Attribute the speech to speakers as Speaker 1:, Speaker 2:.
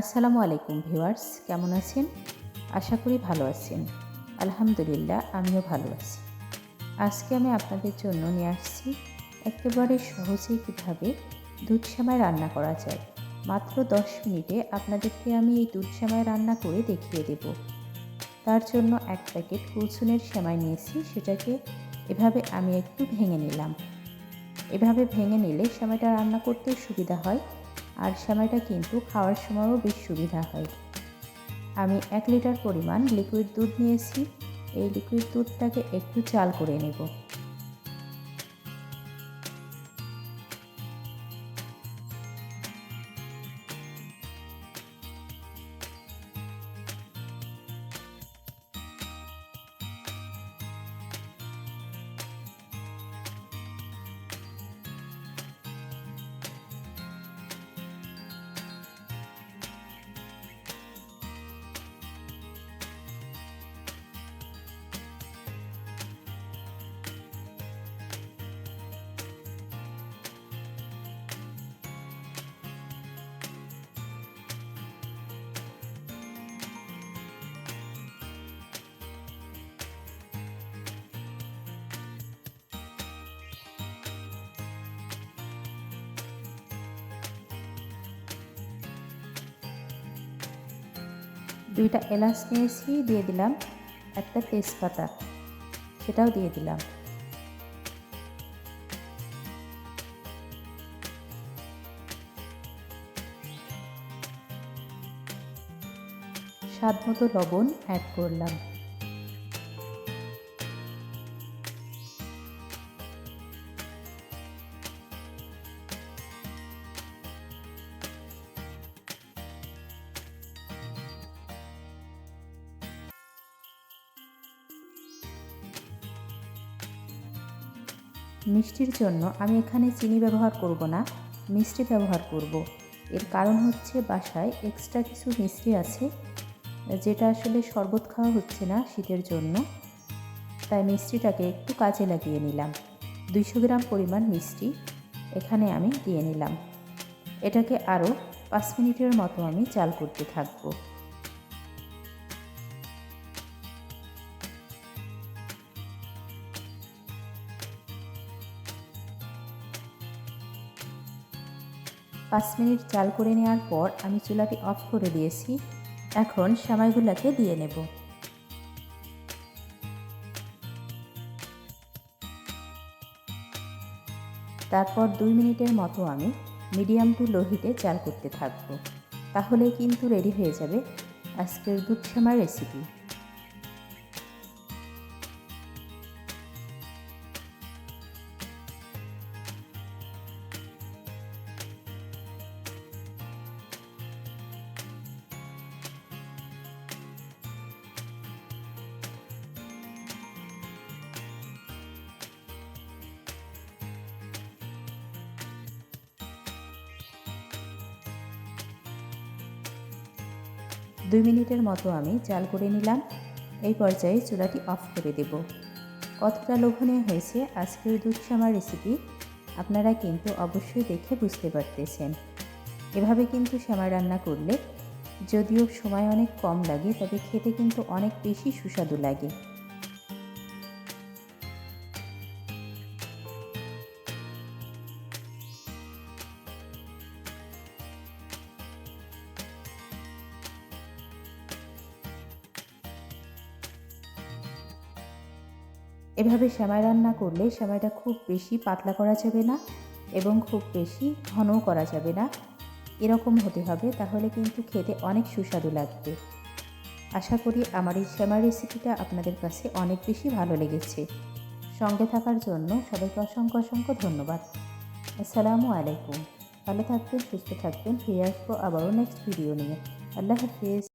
Speaker 1: আসসালামু আলাইকুম ভিউয়ার্স, কেমন আছেন? আশা করি ভালো আছেন। আলহামদুলিল্লাহ, আমিও ভালো আছি। আজকে আমি আপনাদের জন্য নিয়ে আসছি একেবারে সহজেই কীভাবে দুধ সেমাই রান্না করা যায়। মাত্র দশ মিনিটে আপনাদেরকে আমি এই দুধ সেমাই রান্না করে দেখিয়ে দেব। তার জন্য এক প্যাকেট কুলসুনের সেমাই নিয়েছি, সেটাকে এভাবে আমি একটু ভেঙে নিলাম। এভাবে ভেঙে নিলে সেমাইটা রান্না করতে সুবিধা হয়। আর সেমাইটা কিন্তু খাওয়ার সময়ও বেশ সুবিধা হয়। আমি এক লিটার পরিমাণ লিকুইড দুধ নিয়েছি। এই লিকুইড দুধটাকে একটু চাল করে নেব। দুইটা এলাচ নিয়েছি, দিয়ে দিলাম একটা তেজপাতা। সেটাও দিয়ে দিলাম। স্বাদ মতো লবণ অ্যাড করলাম। মিষ্টির জন্য আমি এখানে চিনি ব্যবহার করব না, মিষ্টি ব্যবহার করব। এর কারণ হচ্ছে বাসায় এক্সট্রা কিছু মিষ্টি আছে, যেটা আসলে শরবত খাওয়া হচ্ছে না শীতের জন্য। তাই মিষ্টিটাকে একটু কাজে লাগিয়ে নিলাম। দুইশো গ্রাম পরিমাণ মিষ্টি এখানে আমি দিয়ে নিলাম। এটাকে আরও পাঁচ মিনিটের মতো আমি চাল করতে থাকব। পাঁচ মিনিট চাল করে নেওয়ার পর আমি চুলাটি অফ করে দিয়েছি। এখন সামাইগুলোকে দিয়ে নেব। তারপর দুই মিনিটের মতো আমি মিডিয়াম টু লো হিটে চাল করতে থাকব। তাহলে কিন্তু রেডি হয়ে যাবে আজকের দুধ সেমাই রেসিপি। দুই মিনিটের মতো আমি চাল করে নিলাম। এই পর্যায়ে চুলাটি অফ করে দেব। কতটা লোভনীয় হয়েছে আজকের দুধ সামার রেসিপি আপনারা কিন্তু অবশ্যই দেখে বুঝতে পারতেছেন। এভাবে কিন্তু শ্যামা রান্না করলে যদিও সময় অনেক কম লাগে, তবে খেতে কিন্তু অনেক বেশি সুস্বাদু লাগে। এভাবে সেমাই রান্না করলে সেমাইটা খুব বেশি পাতলা করা যাবে না এবং খুব বেশি ঘনও করা যাবে না। এরকম হতে হবে, তাহলে কিন্তু খেতে অনেক সুস্বাদু লাগবে। আশা করি আমার এই সেমাই রেসিপিটা আপনাদের কাছে অনেক বেশি ভালো লেগেছে। সঙ্গে থাকার জন্য সবাইকে অসংখ্য অসংখ্য ধন্যবাদ। আসসালামু আলাইকুম। ভালো থাকবেন, সুস্থ থাকবেন। ফিরে আসব আবারও নেক্সট ভিডিও নিয়ে। আল্লাহ হাফিজ।